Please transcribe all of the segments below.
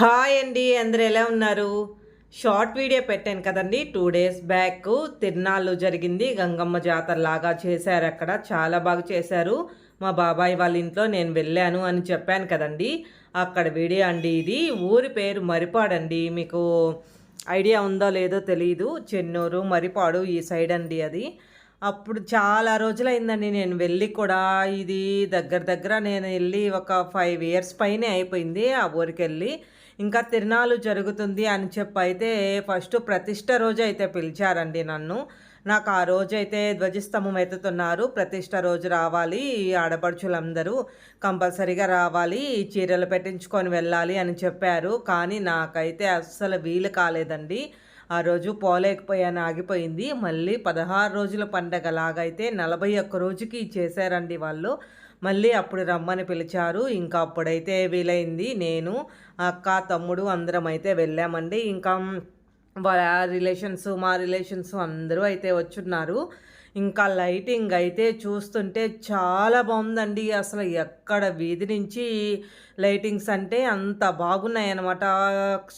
Hi అండి అందరు ఎలా ఉన్నారు? షార్ట్ వీడియో పెట్టాను కదండి. టూ డేస్ బ్యాక్ తిరునాళ్ళు జరిగింది. గంగమ్మ జాతర లాగా చేశారు అక్కడ. చాలా బాగా చేశారు. మా బాబాయ్ వాళ్ళ ఇంట్లో నేను వెళ్ళాను అని చెప్పాను కదండి. అక్కడ వీడియో అండి ఇది. ఊరి పేరు మరిపాడండి. మీకు ఐడియా ఉందో లేదో తెలియదు చెన్నూరు మరిపాడు ఈ సైడ్ అండి అది. అప్పుడు చాలా రోజులైందండి నేను వెళ్ళి కూడా. ఇది దగ్గర దగ్గర నేను వెళ్ళి ఒక ఫైవ్ ఇయర్స్ పైనే అయిపోయింది ఆ ఊరికి వెళ్ళి ఇంకా తిరణాలు జరుగుతుంది అని చెప్పి అయితే ఫస్ట్ ప్రతిష్ట రోజు అయితే పిలిచారండి నన్ను. నాకు ఆ రోజు అయితే ధ్వజస్తంభం ఎత్తుతున్నారు. ప్రతిష్ట రోజు రావాలి ఆడపడుచులందరూ కంపల్సరీగా రావాలి చీరలు పెట్టించుకొని వెళ్ళాలి అని చెప్పారు. కానీ నాకైతే అస్సలు వీలు కాలేదండి. ఆ రోజు పోలేకపోయాను ఆగిపోయింది. మళ్ళీ పదహారు రోజుల పండగ లాగైతే నలభై ఒక్క రోజుకి చేశారండి వాళ్ళు. మళ్ళీ అప్పుడు రమ్మని పిలిచారు. ఇంకా అప్పుడైతే వీలైంది. నేను అక్క తమ్ముడు అందరం అయితే వెళ్ళామండి. ఇంకా వాళ్ళ రిలేషన్స్ మా రిలేషన్స్ అందరూ అయితే వచ్చున్నారు. ఇంకా లైటింగ్ అయితే చూస్తుంటే చాలా బాగుందండి. అసలు ఎక్కడ వీధి నుంచి లైటింగ్స్ అంటే అంత బాగున్నాయి అన్నమాట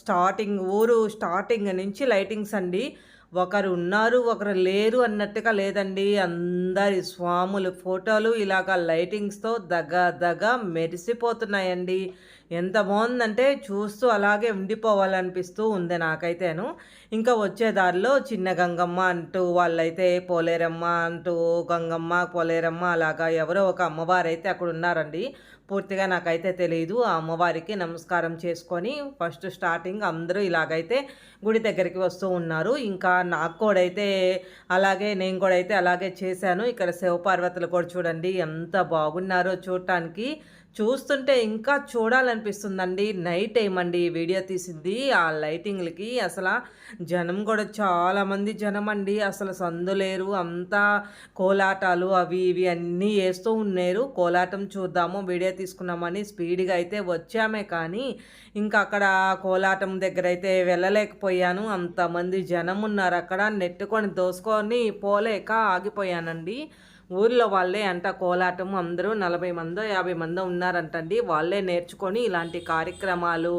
స్టార్టింగ్ ఊరు స్టార్టింగ్ నుంచి లైటింగ్స్ అండి. ఒకరు ఉన్నారు ఒకరు లేరు అన్నట్టుగా లేదండి. అందరి స్వాములు ఫోటోలు ఇలాగ లైటింగ్స్తో దగ్గ దగ్గ మెరిసిపోతున్నాయండి. ఎంత బాగుందంటే చూస్తూ అలాగే ఉండిపోవాలనిపిస్తూ ఉంది నాకైతేను. ఇంకా వచ్చే దారిలో చిన్న గంగమ్మ అంటూ వాళ్ళైతే పోలేరమ్మ అంటూ గంగమ్మ పోలేరమ్మ అలాగా ఎవరో ఒక అమ్మవారు అయితే అక్కడ ఉన్నారండి. పూర్తిగా నాకైతే తెలియదు ఆ అమ్మవారికి నమస్కారం చేసుకొని ఫస్ట్ స్టార్టింగ్ అందరూ ఇలాగైతే గుడి దగ్గరికి వస్తూ ఉన్నారు. ఇంకా నాకు కూడా అయితే అలాగే నేను కూడా అయితే అలాగే చేశాను. ఇక్కడ శివపార్వతులు కూడా చూడండి ఎంత బాగున్నారో చూడటానికి. చూస్తుంటే ఇంకా చూడాలనిపిస్తుందండి. నైట్ టైం అండి వీడియో తీసింది. ఆ లైటింగ్లకి అసలు జనం కూడా చాలామంది జనం అండి అసలు సందులేరు అంతా కోలాటాలు అవి ఇవి అన్నీ వేస్తూ ఉన్నారు. కోలాటం చూద్దాము వీడియో తీసుకున్నామని స్పీడ్గా అయితే వచ్చామే కానీ ఇంకా అక్కడ కోలాటం దగ్గర అయితే వెళ్ళలేకపోయాను. అంతమంది జనం ఉన్నారు. అక్కడ నెట్టుకొని దోసుకొని పోలేక ఆగిపోయానండి. ఊర్లో వాళ్ళే అంట కోలాటం అందరూ నలభై మందో యాభై మందో ఉన్నారంటండి. వాళ్ళే నేర్చుకొని ఇలాంటి కార్యక్రమాలు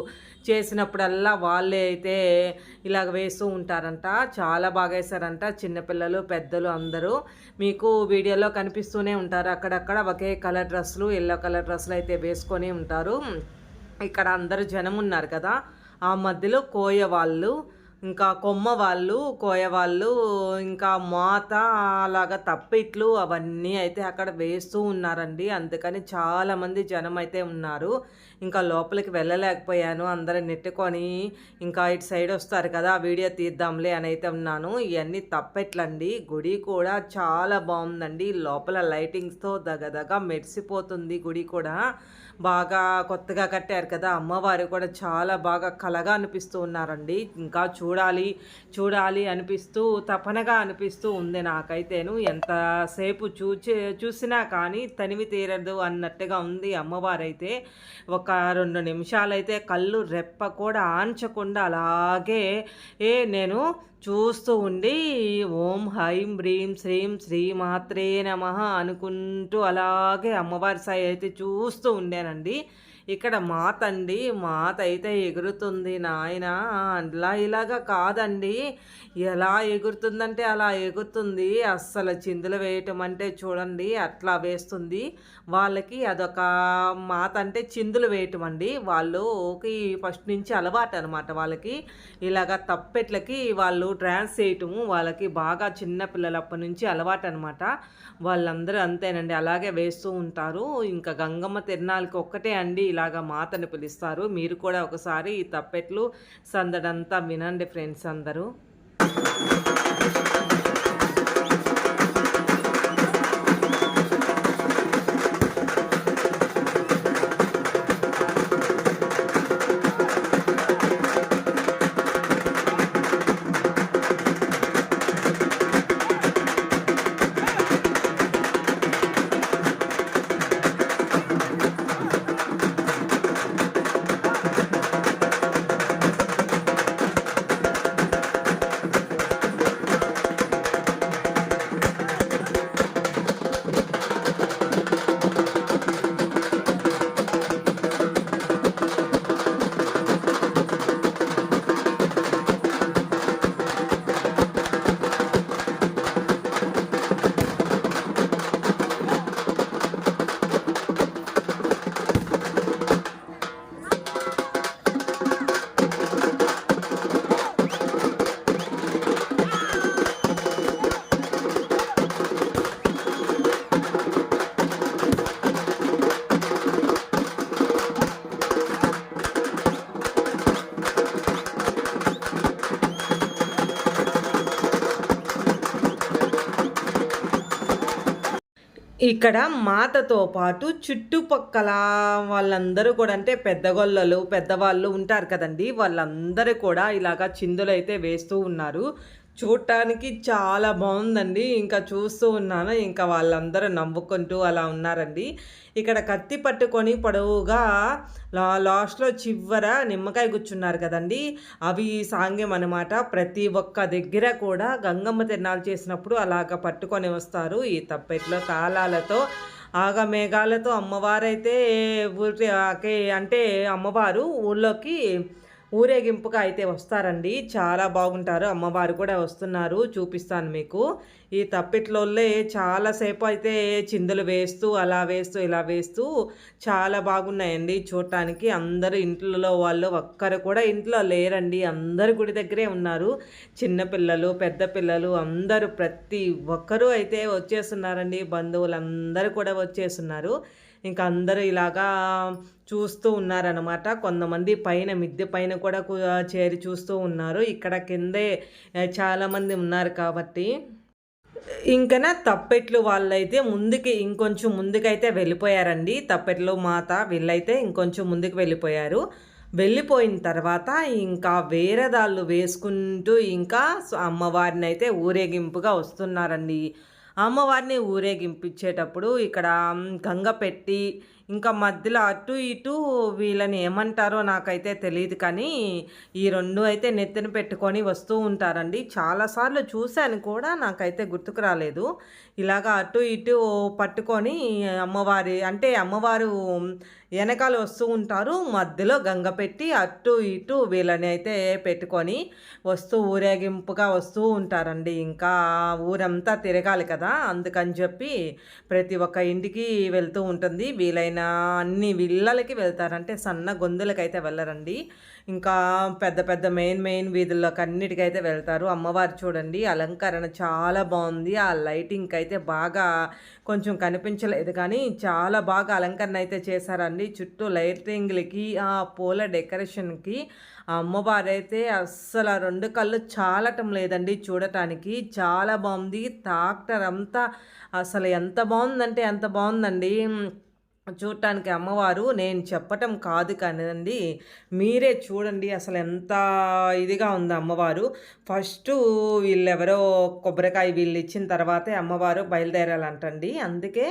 చేసినప్పుడల్లా వాళ్ళే అయితే ఇలాగ వేస్తూ ఉంటారంట. చాలా బాగా వేశారంట చిన్నపిల్లలు పెద్దలు అందరూ మీకు వీడియోలో కనిపిస్తూనే ఉంటారు. అక్కడక్కడ ఒకే కలర్ డ్రెస్సులు ఎల్లో కలర్ డ్రెస్సులు అయితే వేసుకొని ఉంటారు. ఇక్కడ అందరూ జనం ఉన్నారు కదా. ఆ మధ్యలో కోయ వాళ్ళు ఇంకా కొమ్మ వాళ్ళు కోయ వాళ్ళు ఇంకా మాత అలాగా తప్పిట్లు అవన్నీ అయితే అక్కడ వేస్తూ ఉన్నారండి. అందుకని చాలామంది జనం అయితే ఉన్నారు. ఇంకా లోపలికి వెళ్ళలేకపోయాను. అందరం నెట్టుకొని ఇంకా ఇటు సైడ్ వస్తారు కదా వీడియో తీద్దాంలే అని అయితే ఉన్నాను. ఇవన్నీ తప్పెట్లండి. గుడి కూడా చాలా బాగుందండి. లోపల లైటింగ్స్తో దగదగ మెరిసిపోతుంది గుడి కూడా. బాగా కొత్తగా కట్టారు కదా. అమ్మవారు కూడా చాలా బాగా కలగా అనిపిస్తూ ఉన్నారండి. ఇంకా చూడాలి చూడాలి అనిపిస్తూ తపనగా అనిపిస్తూ ఉంది నాకైతేను. ఎంతసేపు చూచే చూసినా కానీ తనివి తీరదు అన్నట్టుగా ఉంది అమ్మవారైతే. ఒక రెండు నిమిషాలైతే కళ్ళు రెప్ప కూడా ఆంచకుండా అలాగే ఏ నేను చూస్తూ ఉండి ఓం హైం హ్రీం శ్రీం శ్రీమాత్రే నమ అనుకుంటూ అలాగే అమ్మవారి సాయి అయితే చూస్తూ ఉండేనండి. ఇక్కడ మాతండి మాత అయితే ఎగురుతుంది నాయన. అలా ఇలాగా కాదండి. ఎలా ఎగురుతుందంటే అలా ఎగురుతుంది. అస్సలు చిందులు వేయటం అంటే చూడండి అట్లా వేస్తుంది. వాళ్ళకి అదొక మాత అంటే చిందులు వేయటం అండి. వాళ్ళకి ఫస్ట్ నుంచి అలవాటు అనమాట వాళ్ళకి. ఇలాగ తప్పెట్లకి వాళ్ళు డ్యాన్స్ చేయటము వాళ్ళకి బాగా చిన్న పిల్లలప్పటి నుంచి అలవాటు అనమాట వాళ్ళందరూ అంతేనండి అలాగే వేస్తూ ఉంటారు. ఇంకా గంగమ్మ తిరణాలకి ఒక్కటే అండి ఇలాగ మాతని పిలుస్తారు. మీరు కూడా ఒకసారి ఈ తప్పెట్లు సందడంతా వినండి ఫ్రెండ్స్ అందరూ. ఇక్కడ మాతతో పాటు చుట్టుపక్కల వాళ్ళందరూ కూడా అంటే పెద్దగొల్లలు పెద్దవాళ్ళు ఉంటారు కదండి. వాళ్ళందరూ కూడా ఇలాగా చిందులు అయితే వేస్తూ ఉన్నారు. చూడటానికి చాలా బాగుందండి. ఇంకా చూస్తూ ఉన్నాను. ఇంకా వాళ్ళందరూ నవ్వుకుంటూ అలా ఉన్నారండి. ఇక్కడ కత్తి పట్టుకొని పొడవుగా లా లాస్ట్లో చివర నిమ్మకాయ కూర్చున్నారు కదండి. అవి సాంగ్యం అనమాట ప్రతి ఒక్క దగ్గర కూడా గంగమ్మ తిరణాలు చేసినప్పుడు అలాగ పట్టుకొని వస్తారు. ఈ తప్పెట్లో తాళాలతో ఆగ మేఘాలతో అమ్మవారైతే ఊరి అంటే అమ్మవారు ఊళ్ళోకి ఊరేగింపుగా అయితే వస్తారండి. చాలా బాగుంటారు. అమ్మవారు కూడా వస్తున్నారు. చూపిస్తాను మీకు. ఈ తప్పిట్లోళ్ళే చాలాసేపు అయితే చిందులు వేస్తూ అలా వేస్తూ ఇలా వేస్తూ చాలా బాగున్నాయండి. చూడటానికి అందరూ ఇంట్లో వాళ్ళు ఒక్కరు కూడా ఇంట్లో లేరండి. అందరు గుడి దగ్గరే ఉన్నారు. చిన్నపిల్లలు పెద్ద పిల్లలు అందరూ ప్రతి ఒక్కరూ అయితే వచ్చేస్తున్నారండి. బంధువులందరూ కూడా వచ్చేస్తున్నారు. ఇంకా అందరూ ఇలాగా చూస్తూ ఉన్నారనమాట కొంతమంది పైన మిద్దె పైన కూడా చేరి చూస్తూ ఉన్నారు. ఇక్కడ కిందే చాలామంది ఉన్నారు కాబట్టి. ఇంకనా తప్పెట్లు వాళ్ళైతే ముందుకి ఇంకొంచెం ముందుకైతే వెళ్ళిపోయారండి. తప్పెట్లు మాత వీళ్ళైతే ఇంకొంచెం ముందుకు వెళ్ళిపోయారు. వెళ్ళిపోయిన తర్వాత ఇంకా వేరేదాళ్ళు వేసుకుంటూ ఇంకా అమ్మవారిని అయితే ఊరేగింపుగా వస్తున్నారండి. అమ్మవారిని ఊరేగింపించేటప్పుడు ఇక్కడ గంగ పెట్టి ఇంకా మధ్యలో అటు ఇటు వీళ్ళని ఏమంటారో నాకైతే తెలియదు కానీ ఈ రెండు అయితే నెత్తిన పెట్టుకొని వస్తూ ఉంటారండి. చాలాసార్లు చూశాను కూడా నాకైతే గుర్తుకు రాలేదు. ఇలాగ అటు ఇటు పట్టుకొని అమ్మవారి అంటే అమ్మవారు వెనకాల వస్తూ ఉంటారు. మధ్యలో గంగ పెట్టి అటు ఇటు వీళ్ళని అయితే పెట్టుకొని వస్తూ ఊరేగింపుగా వస్తూ ఉంటారండి. ఇంకా ఊరంతా తిరగాలి కదా. అందుకని చెప్పి ప్రతి ఒక్క ఇంటికి వెళ్తూ ఉంటుంది. వీలైన అన్ని విల్లలకి వెళ్తారంటే సన్న గొంతులకైతే వెళ్ళరండి. ఇంకా పెద్ద పెద్ద మెయిన్ మెయిన్ వీధుల్లోకి అన్నిటికైతే వెళ్తారు. అమ్మవారు చూడండి అలంకరణ చాలా బాగుంది. ఆ లైటింగ్ అయితే బాగా కొంచెం కనిపించలేదు కానీ చాలా బాగా అలంకరణ అయితే చేశారండి చుట్టూ లైటింగ్లకి ఆ పూల డెకరేషన్కి ఆ అమ్మవారు అయితే అస్సలు రెండు కళ్ళు చాలటం లేదండి చూడటానికి. చాలా బాగుంది. తాక్టర్ అంతా అసలు ఎంత బాగుందంటే ఎంత బాగుందండి. చూడటానికి అమ్మవారు నేను చెప్పటం కాదు కానివ్వండి మీరే చూడండి అసలు ఎంత ఇదిగా ఉంది అమ్మవారు. ఫస్ట్ వీళ్ళెవరో కొబ్బరికాయ వీళ్ళు ఇచ్చిన తర్వాతే అమ్మవారు బయలుదేరాలంటండి. అందుకే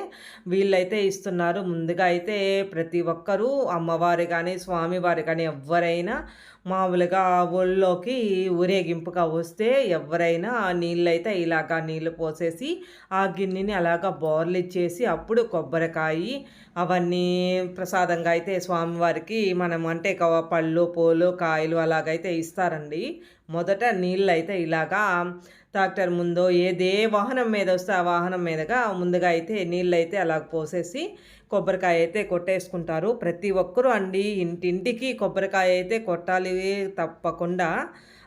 వీళ్ళైతే ఇస్తున్నారు. ముందుగా అయితే ప్రతి ఒక్కరూ అమ్మవారు కానీ స్వామివారు కానీ ఎవరైనా మామూలుగా ఒళ్ళోకి ఊరేగింపుగా వస్తే ఎవరైనా నీళ్ళైతే ఇలాగా నీళ్ళు పోసేసి ఆ గిన్నెని అలాగా బోర్లు ఇచ్చేసి అప్పుడు కొబ్బరికాయ అవన్నీ ప్రసాదంగా అయితే స్వామివారికి మనం అంటే పళ్ళు పూలు కాయలు అలాగైతే ఇస్తారండి. మొదట నీళ్ళు అయితే ఇలాగా ట్రాక్టర్ ముందో ఏదే వాహనం మీద వస్తే ఆ వాహనం మీదగా ముందుగా అయితే నీళ్ళు అయితే అలా పోసేసి కొబ్బరికాయ అయితే కొట్టేసుకుంటారు. ప్రతి ఒక్కరూ అండి ఇంటింటికి కొబ్బరికాయ అయితే కొట్టాలి తప్పకుండా.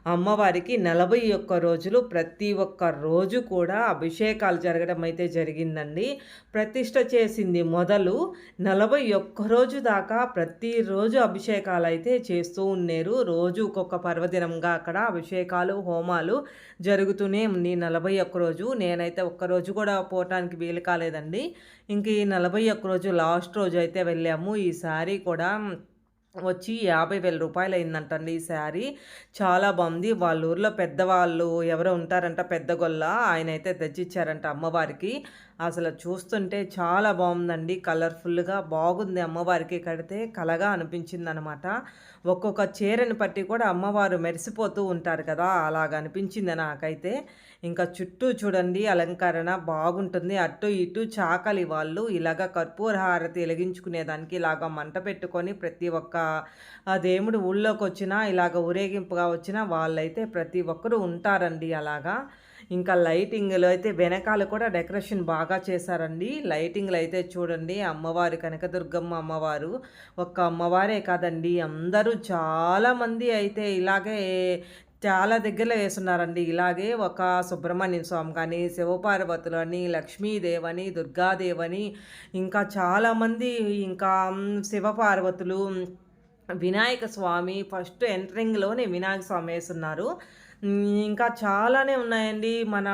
అమ్మవారికి నలభై ఒక్క రోజులు ప్రతి ఒక్క రోజు కూడా అభిషేకాలు జరగడం అయితే జరిగిందండి. ప్రతిష్ట చేసింది మొదలు నలభై ఒక్క రోజు దాకా ప్రతిరోజు అభిషేకాలు అయితే చేస్తూ ఉన్నారు. రోజు ఒక్కొక్క పర్వదినంగా అక్కడ అభిషేకాలు హోమాలు జరుగుతూనే ఉంది. నలభై ఒక్క రోజు నేనైతే ఒక్కరోజు కూడా పోవటానికి వీలు కాలేదండి. ఇంక ఈ నలభై ఒక్క రోజు లాస్ట్ రోజు అయితే వెళ్ళాము. ఈసారి కూడా వచ్చి యాభై వేల రూపాయలు అయిందంటండి ఈ శారీ. చాలా బాగుంది. వాళ్ళ ఊర్లో పెద్దవాళ్ళు ఎవరో ఉంటారంట పెద్ద గొల్ల. ఆయన అయితే తెచ్చిచ్చారంట అమ్మవారికి. అసలు చూస్తుంటే చాలా బాగుందండి. కలర్ఫుల్గా బాగుంది అమ్మవారికి కడితే కలగా అనిపించింది అనమాట ఒక్కొక్క చీరని పట్టి కూడా అమ్మవారు మెరిసిపోతూ ఉంటారు కదా అలాగ అనిపించింది నాకైతే. ఇంకా చుట్టూ చూడండి అలంకరణ బాగుంటుంది. అటు ఇటు చాకలి వాళ్ళు ఇలాగ కర్పూర హారతి వెలిగించుకునేదానికి ఇలాగ మంట పెట్టుకొని ప్రతి ఒక్క దేవుడు ఊళ్ళోకి వచ్చినా ఇలాగ ఊరేగింపుగా వచ్చినా వాళ్ళైతే ప్రతి ఒక్కరూ ఉంటారండి అలాగా. ఇంకా లైటింగ్లో అయితే వెనకాల కూడా డెకరేషన్ బాగా చేశారండి. లైటింగ్లు అయితే చూడండి. అమ్మవారు కనకదుర్గమ్మ అమ్మవారు. ఒక్క అమ్మవారే కాదండి. అందరూ చాలామంది అయితే ఇలాగే చాలా దగ్గరలో వేస్తున్నారండి. ఇలాగే ఒక సుబ్రహ్మణ్యం స్వామి కానీ శివపార్వతులు అని లక్ష్మీదేవని దుర్గాదేవని ఇంకా చాలామంది ఇంకా శివపార్వతులు వినాయక స్వామి ఫస్ట్ ఎంట్రింగ్లోనే వినాయక స్వామి వేస్తున్నారు ఇంకా చాలానే ఉన్నాయండి. మన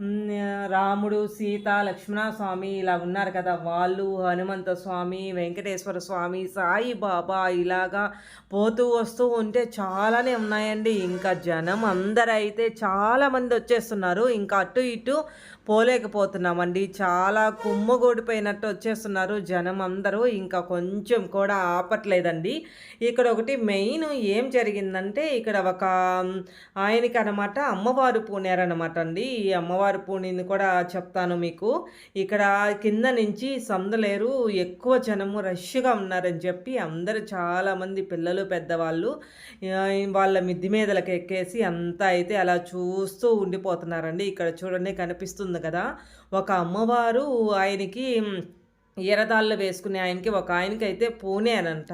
రాముడు సీత లక్ష్మణ స్వామి ఇలా ఉన్నారు కదా. వాళ్ళు హనుమంత స్వామి వెంకటేశ్వర స్వామి సాయి బాబా ఇలాగా పోతూ వస్తూ ఉంటే చాలానే ఉన్నాయండి. ఇంకా జనం అందరైతే చాలామంది వచ్చేస్తున్నారు. ఇంకా అటు ఇటు పోలేకపోతున్నామండి. చాలా కుమ్మగోడిపోయినట్టు వచ్చేస్తున్నారు జనం అందరూ. ఇంకా కొంచెం కూడా ఆపట్లేదండి. ఇక్కడ ఒకటి మెయిన్ ఏం జరిగిందంటే ఇక్కడ ఒక ఆయనకి అనమాట అమ్మవారు పూనారనమాట అండి. ఈ అమ్మవారు పూనింది కూడా చెప్తాను మీకు. ఇక్కడ కింద నుంచి సందలేరు ఎక్కువ జనము రష్గా ఉన్నారని చెప్పి అందరూ చాలామంది పిల్లలు పెద్దవాళ్ళు వాళ్ళ మిద్ది మీదలకు ఎక్కేసి అంతా అయితే అలా చూస్తూ ఉండిపోతున్నారండి. ఇక్కడ చూడండి కనిపిస్తుంది కదా. ఒక అమ్మవారు ఆయనకి ఎరదాళ్ళు వేసుకునే ఆయనకి ఒక ఆయనకి అయితే పూణే అనంట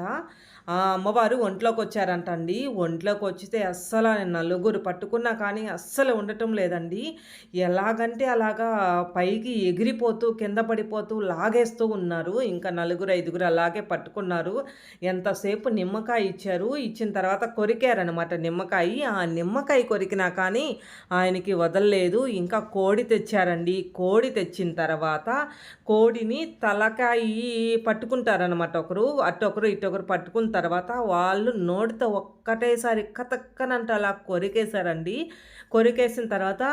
ఆ అమ్మవారు ఒంట్లోకి వచ్చారంట అండి ఒంట్లోకి వచ్చితే అస్సలు నలుగురు పట్టుకున్నా కానీ అస్సలు ఉండటం లేదండి. ఎలాగంటే అలాగా పైకి ఎగిరిపోతూ కింద పడిపోతూ లాగేస్తూ ఉన్నారు. ఇంకా నలుగురు ఐదుగురు అలాగే పట్టుకున్నారు. ఎంతసేపు నిమ్మకాయ ఇచ్చారు? ఇచ్చిన తర్వాత కొరికారనమాట నిమ్మకాయ. ఆ నిమ్మకాయ కొరికినా కానీ ఆయనకి వదలలేదు. ఇంకా కోడి తెచ్చారండి. కోడి తెచ్చిన తర్వాత కోడిని తలకాయి పట్టుకుంటారనమాట ఒకరు. అటొకరు ఇటొకరు పట్టుకున్న తర్వాత వాళ్ళు నోటితో ఒక్కటేసారి కతక్కనంట అలా కొరికేశారండి. కొరికేసిన తర్వాత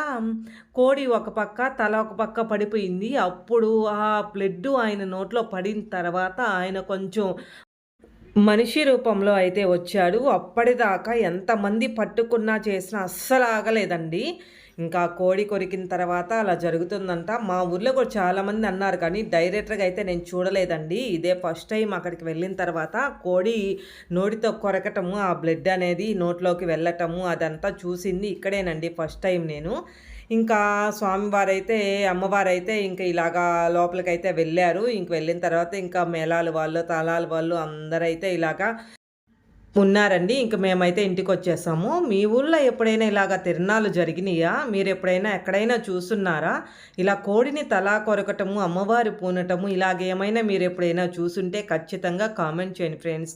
కోడి ఒక పక్క తల ఒక పక్క పడిపోయింది. అప్పుడు ఆ బ్లడ్ ఆయన నోట్లో పడిన తర్వాత ఆయన కొంచెం మనిషి రూపంలో అయితే వచ్చాడు. అప్పటిదాకా ఎంతమంది పట్టుకున్నా చేసినా అస్సలు ఆగలేదండి ఇంకా కోడి కొరికిన తర్వాత అలా జరుగుతుందంట. మా ఊర్లో కూడా చాలామంది అన్నారు కానీ డైరెక్ట్గా అయితే నేను చూడలేదండి. ఇదే ఫస్ట్ టైం అక్కడికి వెళ్ళిన తర్వాత కోడి నోటితో కొరకటము ఆ బ్లడ్ అనేది నోట్లోకి వెళ్ళటము అదంతా చూసింది ఇక్కడేనండి ఫస్ట్ టైం నేను. ఇంకా స్వామివారైతే అమ్మవారైతే ఇంకా ఇలాగా లోపలికైతే వెళ్ళారు. ఇంక వెళ్ళిన తర్వాత ఇంకా మేళాలు వాళ్ళు తాళాలు వాళ్ళు అందరైతే ఇలాగా ఉన్నారండి. ఇంక మేమైతే ఇంటికి వచ్చేసాము మీ ఊళ్ళో ఎప్పుడైనా ఇలాగ తిరణాలు జరిగినాయా? మీరు ఎప్పుడైనా ఎక్కడైనా చూస్తున్నారా? ఇలా కోడిని తలా కొరకటము అమ్మవారి పూనటము ఇలాగేమైనా మీరు ఎప్పుడైనా చూసుంటే ఖచ్చితంగా కామెంట్ చేయండి ఫ్రెండ్స్.